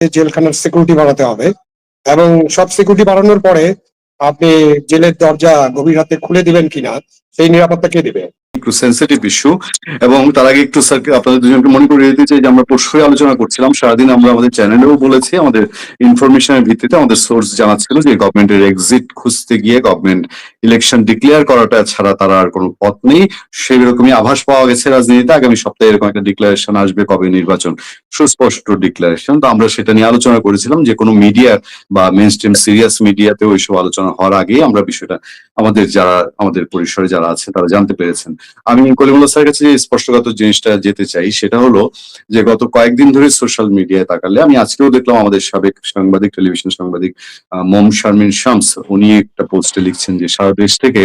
জেলখানার সিকিউরিটি বাড়াতে হবে এবং সব সিকিউরিটি বাড়ানোর পরে আপনি জেলের দরজা গভীর রাতে খুলে দিবেন কিনা, সেই নিরাপত্তা কে দিবে? একটু সেন্সিটিভ ইস্যু এবং তার আগে একটু স্যার আপনাদের দুজনকে মনে করিয়ে দিতে চাই যে আমরা পরশুই আলোচনা করছিলাম, সারাদিন আমরা আমাদের চ্যানেলেও বলেছি, আমাদের ইনফরমেশনের ভিত্তিতে আমাদের সোর্স জানাচ্ছিল যে গভর্নমেন্টের এক্সিট খুঁজতে গিয়ে গভর্নমেন্ট ইলেকশন ডিক্লেয়ার করাটা ছাড়া তারা আর কোনো পথ নেই। সেই রকমই আভাস পাওয়া গেছে রাজনীতিতে। আগামী সপ্তাহে এরকম একটা ডিক্লারেশন আসবে কবে নির্বাচন? সুস্পষ্ট ডিক্লারেশন তো আমরা সেটা নিয়ে আলোচনা করেছিলাম যে কোনো মিডিয়া বা মেন সিরিয়াস মিডিয়াতে ওইসব আলোচনা হওয়ার আগেই আমরা বিষয়টা আমাদের যারা, আমাদের পরিসরে যারা আছে, তারা জানতে পেরেছেন। আমি কলিমুল্লাহ স্যারের কাছে স্পষ্টগত জিনিসটা যেতে চাই, সেটা হলো যে গত কয়েকদিন ধরে সোশ্যাল মিডিয়ায় তাকালে আমি আজকেও দেখলাম আমাদের সাবেক সাংবাদিক, টেলিভিশন সাংবাদিক মোম শারমিন শামস, উনি একটা পোস্টে লিখছেন যে, সারা দেশ থেকে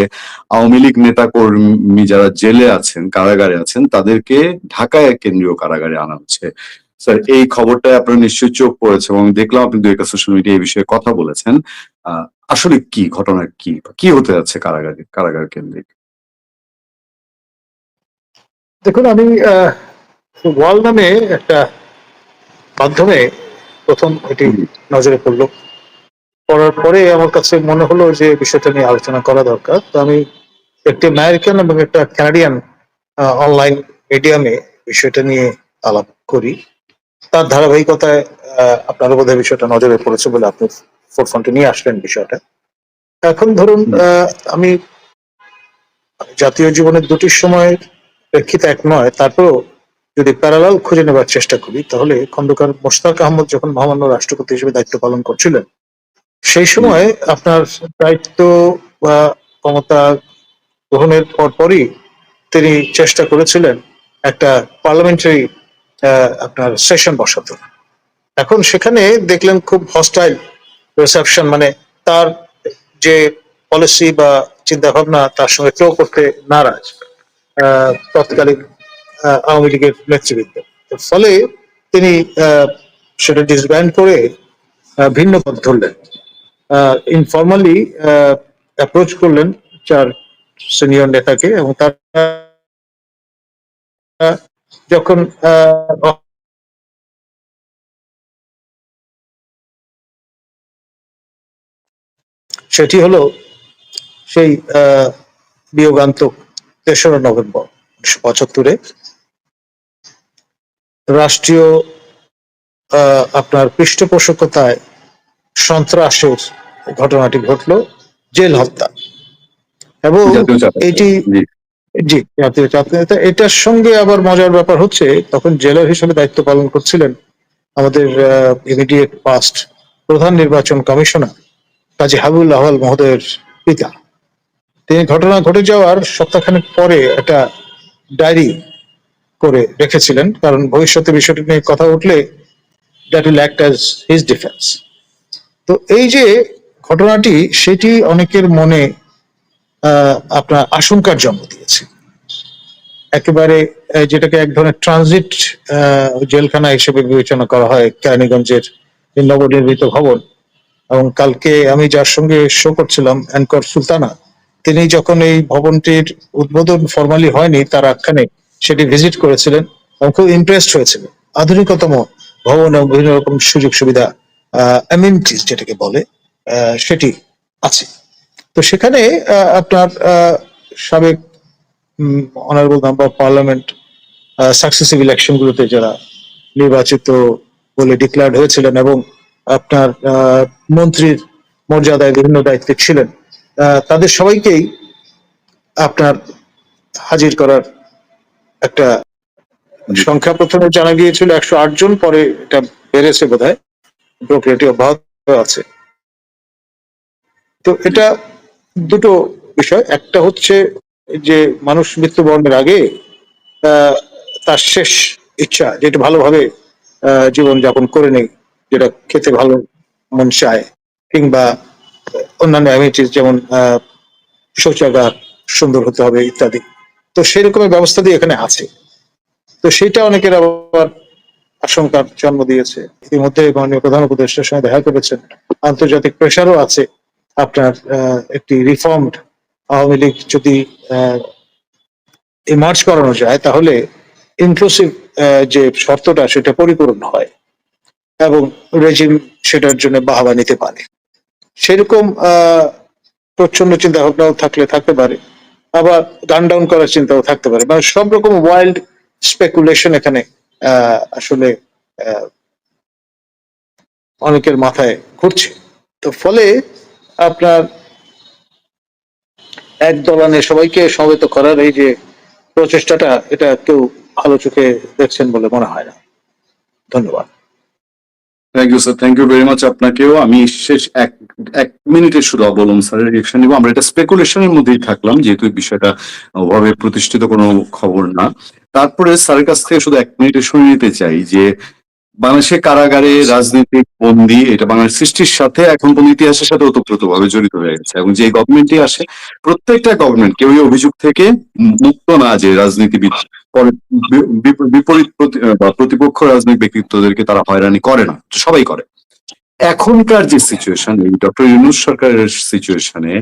আওয়ামী লীগ নেতা কর্মী যারা জেলে আছেন, কারাগারে আছেন, তাদেরকে ঢাকায় কেন্দ্রীয় কারাগারে আনা হচ্ছে। স্যার, এই খবরটায় আপনার নিশ্চয়ই চোখ পড়েছে এবং দেখলাম আপনি দুই একটা সোশ্যাল মিডিয়া এই বিষয়ে কথা বলেছেন। আসলে কি ঘটনা কি? কি হতে যাচ্ছে কারাগারে কারাগার কেন্দ্রিক? দেখুন আমি ওয়াল নামে একটা মাধ্যমে প্রথম এটি নজরে পড়ল। পড়ার পরে আমার কাছে মনে হলো যে বিষয়টা নিয়ে আলোচনা করা দরকার। তো আমি একটি আমেরিকান এবং একটা কানাডিয়ান অনলাইন মিডিয়ামে বিষয়টা নিয়ে আলাপ করি। তার ধারাবাহিকতায় আহ, আপনার বোধহয় বিষয়টা নজরে পড়েছে বলে আপনি ফোরফ্রন্টে নিয়ে আসলেন বিষয়টা। এখন ধরুন আমি জাতীয় জীবনের দুটির সময় প্রেক্ষিতে এক নয় তারপরেও যদি প্যারালাল খুঁজে নেবার চেষ্টা করি তাহলে খন্দকার মোশতাক আহমদ যখন মহামান্য রাষ্ট্রপতি হিসেবে দায়িত্ব পালন করছিলেন সেই সময় আপনার দায়িত্ব বা ক্ষমতা গ্রহণের পরপরই তিনি চেষ্টা করেছিলেন একটা পার্লামেন্টারি আপনার সেশন বসাতে। এখন সেখানে দেখলেন খুব হস্টাইল রিসেপশন মানে তার যে পলিসি বা চিন্তা ভাবনা তার সঙ্গে কেউ করতে নারাজ আহ, তৎকালীন আহ, আওয়ামী লীগের নেতৃবৃন্দ। ফলে তিনি আহ, সেটা ডিসব্যান্ড করে আহ, ভিন্ন পথ ধরলেন। ইনফর্মালি অ্যাপ্রোচ করলেন চার সিনিয়র নেতাকে এবং তারা আহ, যখন সেটি হলো সেই আহ, বিয়োগান্তক তেসরা নভেম্বর উনিশশো পঁচাত্তরে। রাষ্ট্রীয় আপনার পৃষ্ঠপোষকতায় সন্ত্রাসের ঘটনাটি ঘটলো জেল হত্যা। এবং এটি জি। জাতীয় জাতীয়তা এটার সঙ্গে আবার মজার ব্যাপার হচ্ছে তখন জেলার হিসেবে দায়িত্ব পালন করছিলেন আমাদের ইমিডিয়েট পাস্ট প্রধান নির্বাচন কমিশনার। কাজী হাবিবুল আহ্বাল মহোদয়ের পিতা। তিনি ঘটনা ঘটে যাওয়ার সপ্তাহখানেক পরে একটা ডায়েরি করে রেখেছিলেন, কারণ ভবিষ্যতে বিষয়টি নিয়ে কথা উঠলে that will act as his defence তো এই যে ঘটনাটি, সেটি অনেকের মনে আপনার আশঙ্কার জন্ম দিয়েছে। একেবারে যেটাকে এক ধরনের ট্রানজিট জেলখানা হিসেবে বিবেচনা করা হয়, কেরানীগঞ্জের নবনির্মিত ভবন। এবং কালকে আমি যার সঙ্গে শো করছিলাম অ্যাঙ্কর সুলতানা, তিনি যখন এই ভবনটির উদ্বোধন ফর্মালি হয়নি, তার আখ্যানে সেটি ভিজিট করেছিলেন এবং খুব ইমপ্রেসড হয়েছিলেন। আধুনিকতম ভবন এবং বিভিন্ন রকম সুযোগ সুবিধা অ্যামিনিটিস যেটাকে বলে সেটি আছে। তো সেখানে আপনার সাবেক honourable member parliament successive election গুলোতে যারা নির্বাচিত বলে ডিক্লেয়ার্ড হয়েছিলেন এবং আপনার আহ, মন্ত্রীর মর্যাদায় বিভিন্ন দায়িত্বে ছিলেন। আহ, তাদের সবাইকেই আপনার হাজির করার একটা সংখ্যা প্রথমে জানা গিয়েছিল একশো আট জন পরে এটা বেড়েছে বোধ হয় প্রক্রিয়াটি অব্যাহত আছে। তো এটা দুটো বিষয়। একটা হচ্ছে যে মানুষ মৃত্যুবরণের আগে আহ, তার শেষ ইচ্ছা যেটা ভালোভাবে আহ, জীবন যাপন করে নেই যেটা খেতে ভালো মন চায়, কিংবা অন্যান্য অ্যামিটিস যেমন শৌচাগার সুন্দর হতে হবে ইত্যাদি। তো সেই রকমের ব্যবস্থা দিয়ে এখানে আছে। তো সেটা অনেকের আবার আশঙ্কার জন্ম দিয়েছে। ইতিমধ্যে মাননীয় প্রধান উপদেষ্টার সঙ্গে দেখা করেছেন। আন্তর্জাতিক প্রেশারও আছে। আপনার একটি রিফর্মড আওয়ামী লীগ যদি ইমার্জ করানো যায়, তাহলে ইনক্লুসিভ যে শর্তটা, সেটা পরিপূরণ হয়। এবং রেজিম সেটার জন্য বাহাবা নিতে পারে। সেরকম, আহ প্রচ্ছন্ন চিন্তা ভাবনাও থাকলে থাকতে পারে। আবার গান ডাউন করার চিন্তাও থাকতে পারে। মানে সব রকম ওয়াইল্ড স্পেকুলেশন এখানে আসলে অনেকের মাথায় ঘুরছে। তো ফলে আপনার এক দলানে সবাইকে সমবেত করার এই যে প্রচেষ্টাটা, এটা কেউ ভালো চোখে দেখছেন বলে মনে হয় না। ধন্যবাদ। Thank you sir thank you very much আপনাকেও আমি শেষ এক এক মিনিটে শুধু অবলম্বন স্যারের রিয়েকশন নিব। আমরা এটা স্পেকুলেশনের মধ্যেই থাকলাম, যেহেতু বিষয়টা ওভাবে প্রতিষ্ঠিত কোনো খবর না। তারপরে স্যারের কাছ থেকে শুধু এক মিনিটে শুনে নিতে চাই যে বাংলাদেশের কারাগারে রাজনৈতিক বন্দী, এটা বাংলাদেশ সৃষ্টির সাথে এখন পর্যন্ত ইতিহাসের সাথে ওতপ্রোতভাবে জড়িত হয়ে গেছে। এবং যে গভর্নমেন্টই আসে, প্রত্যেকটা গভর্নমেন্ট কেউই অভিযোগ থেকে মুক্ত না যে রাজনীতিবিদ পরে বিপরীত প্রতিপক্ষ রাজনৈতিক ব্যক্তিত্বদেরকে তারা হয়রানি করে না সবাই করে। এখনকার যে সিচুয়েশন এই ডক্টর ইউনুস সরকারের সিচুয়েশনে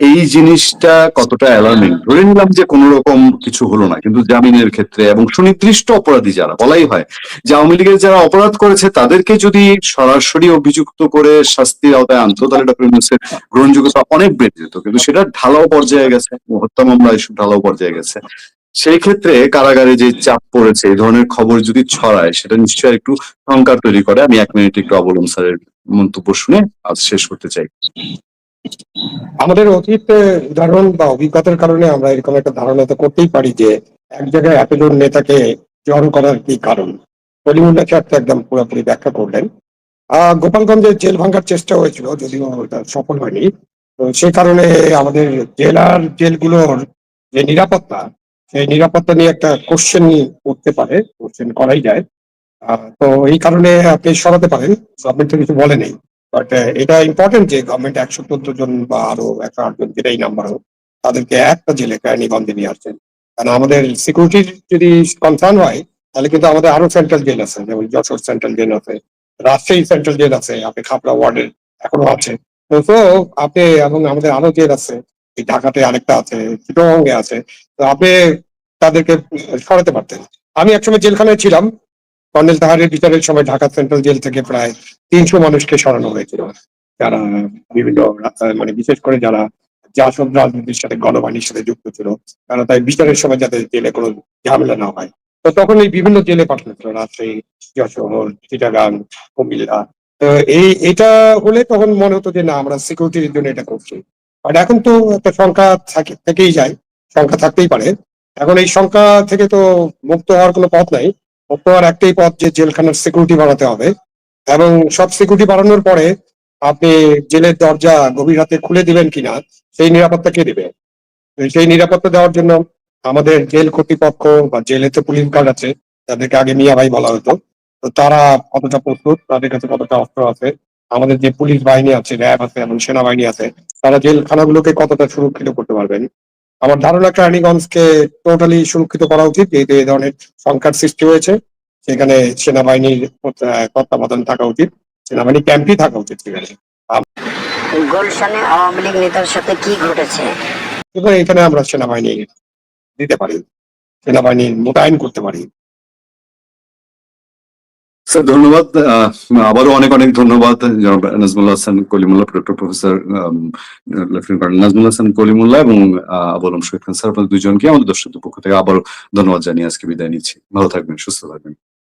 এই জিনিসটা কতটা অ্যালার্মিং ধরে নিলাম যে কোন রকম কিছু হলো না, কিন্তু জামিনের ক্ষেত্রে এবং সুনির্দিষ্ট অপরাধী যারা, বলাই হয় যে আওয়ামী লীগের যারা অপরাধ করেছে, তাদেরকে যদি সরাসরি অভিযুক্ত করে শাস্তির আওতায় আনতো, তাহলে ডক্টর ইউনুসের গ্রহণযোগ্যতা অনেক বেড়ে যেত। কিন্তু সেটা ঢালাও পর্যায়ে গেছে হত্যা মামলা এসব ঢালাও পর্যায়ে গেছে। সেই ক্ষেত্রে কারাগারে যে চাপ পড়েছে, এই ধরনের খবর যদি ছড়ায়, সেটা নিশ্চয়ই একটু সংকার তৈরি করে। আমি এক মিনিট একটু অবলম্বন স্যারের মন্তব্য শুনে আজ শেষ করতে চাই। আমাদের অতীত উদাহরণ বা অভিজ্ঞতার কারণে আমরা এরকম একটা ধারণা তো করতেই পারি যে, এক জায়গায় এতজন নেতাকে জড়ো করার কি কারণ? কলিমুল্লাহ স্যার তো একদম পুরোপুরি ব্যাখ্যা করলেন। আহ গোপালগঞ্জে জেল ভাঙার চেষ্টা হয়েছিল, যদিও ওটা সফল হয়নি। তো সে কারণে আমাদের জেলার জেলগুলোর যে নিরাপত্তা সেই নিরাপত্তা নিয়ে একটা কোশ্চেন করতে পারে কোশ্চেন করাই যায়। তো এই কারণে আপনি সরাতে পারেন গভর্নমেন্ট তো কিছু বলে নেই। বাট এটা ইম্পর্টেন্ট যে গভর্নমেন্ট একশো চোদ্দ জন বা আরও একশো আট জন যেটাই নাম্বার হোক, তাদেরকে একটা জেলে কেরানীগঞ্জে নিয়ে আসছেন। কারণ আমাদের সিকিউরিটির যদি কনসার্ন হয়, তাহলে কিন্তু আমাদের আরও সেন্ট্রাল জেল আছে, যেমন যশোর সেন্ট্রাল জেল আছে, রাজশাহী সেন্ট্রাল জেল আছে, আপনি খাপড়া ওয়ার্ডের এখনও আছে। তো আপনি এবং আমাদের আরও জেল আছে ঢাকাতে আরেকটা আছে চিটংয়ে আছে। তো আপনি তাদেরকে সরাতে পারতেন। আমি একসময় জেলখানায় ছিলাম। কর্নেল তাহারের বিচারের সময় ঢাকা সেন্ট্রাল জেল থেকে প্রায় তিনশো মানুষকে সরানো হয়েছিল। যারা বিভিন্ন মানে বিশেষ করে যারা জাসদ রাজনীতির সাথে গণবাহিনীর সাথে যুক্ত ছিল কারণ তাই বিচারের সময় যাতে জেলে কোনো ঝামেলা না হয়। তো তখন এই বিভিন্ন জেলে পাঠানো ছিল রাজশাহী, যশোর, চিটাগাং, কুমিল্লা। তো এই, এটা হলে তখন মনে হতো যে না, আমরা সিকিউরিটির জন্য এটা করছি। আর এখন তো একটা সংখ্যা থাকে- থেকেই যায় সংখ্যা থাকতেই পারে। এখন এই সংখ্যা থেকে তো মুক্ত হওয়ার কোনো পথ নাই। মুক্ত হওয়ার একটাই পথ যে জেলখানার সিকিউরিটি বাড়াতে হবে। এবং সব সিকিউরিটি বাড়ানোর পরে আপনি জেলের দরজা গভীর রাতে খুলে দিবেন কিনা, সেই নিরাপত্তা কে দিবে? সেই নিরাপত্তা দেওয়ার জন্য আমাদের জেল কর্তৃপক্ষ বা জেলে তো পুলিশ গার্ড আছে, তাদেরকে আগে মিয়া ভাই বলা হতো। তো তারা কতটা প্রস্তুত, তাদের কাছে কতটা অস্ত্র আছে। আমাদের যে পুলিশ বাহিনী আছে, র্যাব আছে এবং সেনাবাহিনী আছে তারা জেলখানাগুলোকে কতটা সুরক্ষিত করতে পারবেন? আমার ধারণা কেরানীগঞ্জকে টোটালি সুরক্ষিত করা উচিত যেহেতু এই ধরনের সংখ্যার সৃষ্টি হয়েছে। সেখানে সেনাবাহিনীর তত্ত্বাবধান থাকা উচিত সেনাবাহিনী ক্যাম্পই থাকা উচিত সেখানে। গুলশানে আওয়ামী লীগ নেতার সাথে কি ঘটেছে? এখানে আমরা সেনাবাহিনী দিতে পারি সেনাবাহিনী মোতায়েন করতে পারি। স্যার ধন্যবাদ। আবারও অনেক অনেক ধন্যবাদ, জনাব Nazmul Hasan Kalimullah doctor professor lieutenant Nazmul Hasan Kalimullah এবং আবুলম শহীদ খান। স্যার আপনাদের দুজনকে আমাদের দর্শকদের পক্ষ থেকে আবারও ধন্যবাদ জানিয়ে আজকে বিদায় নিচ্ছি। ভালো থাকবেন, সুস্থ থাকবেন।